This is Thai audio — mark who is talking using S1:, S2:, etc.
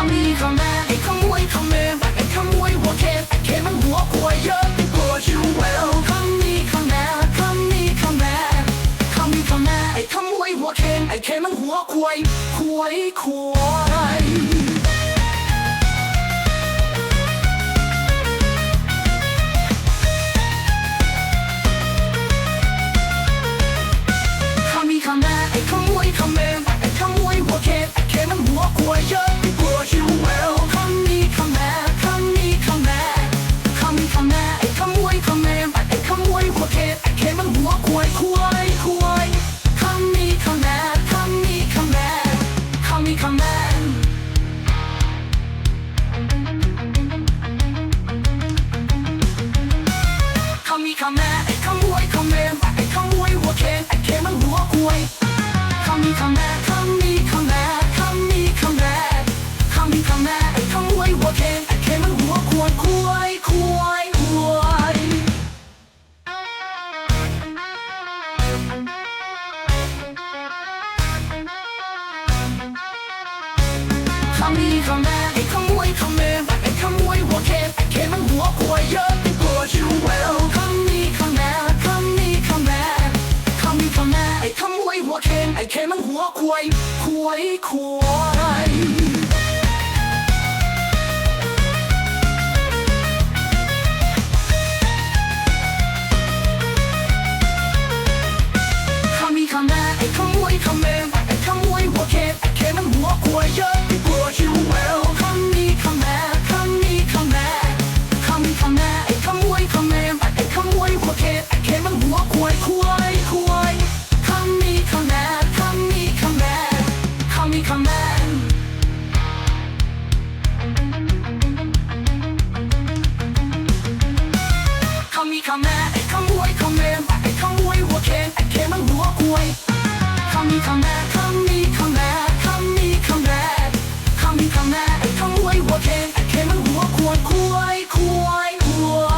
S1: ขามีขาแม่ไอ้ขโมยขโมยแบบไอ้ขโมยหัวเข็มไอ้เข็มมันหัวกลัวเยอะไอ้กลัวชิวเวลขามีขาแม่ขามีขาแม่ขามีขาแม่ไอ้ขโมยหัวเข็มไอ้เข็มมันหัวควยควยควย คำแม่ไอ้คำไว้คำแม่ไอ้คำไว้หัวเคนไอ้เคนมันหัวกลวยคำมีคำแม่คำมีคำแม่คำมีคำแม่คำมีคำแม่ไอ้คำไว้หัวเคนไอ้เคนมันหัวกลวยกลวยกลวยกลวยคำมีคำแม่ วยควาย อีข้แม่ไอ้คำามวยคำเมมไอ้คำามวยหัวเคนไอ้เคมมันหัวกวยคำมีคำแม่คำมีคำแม่คำมีคำแม่คำมีคำแม่ไอ้คำามวยหัวเคนไอ้เคมมันหัวควรควยควยควย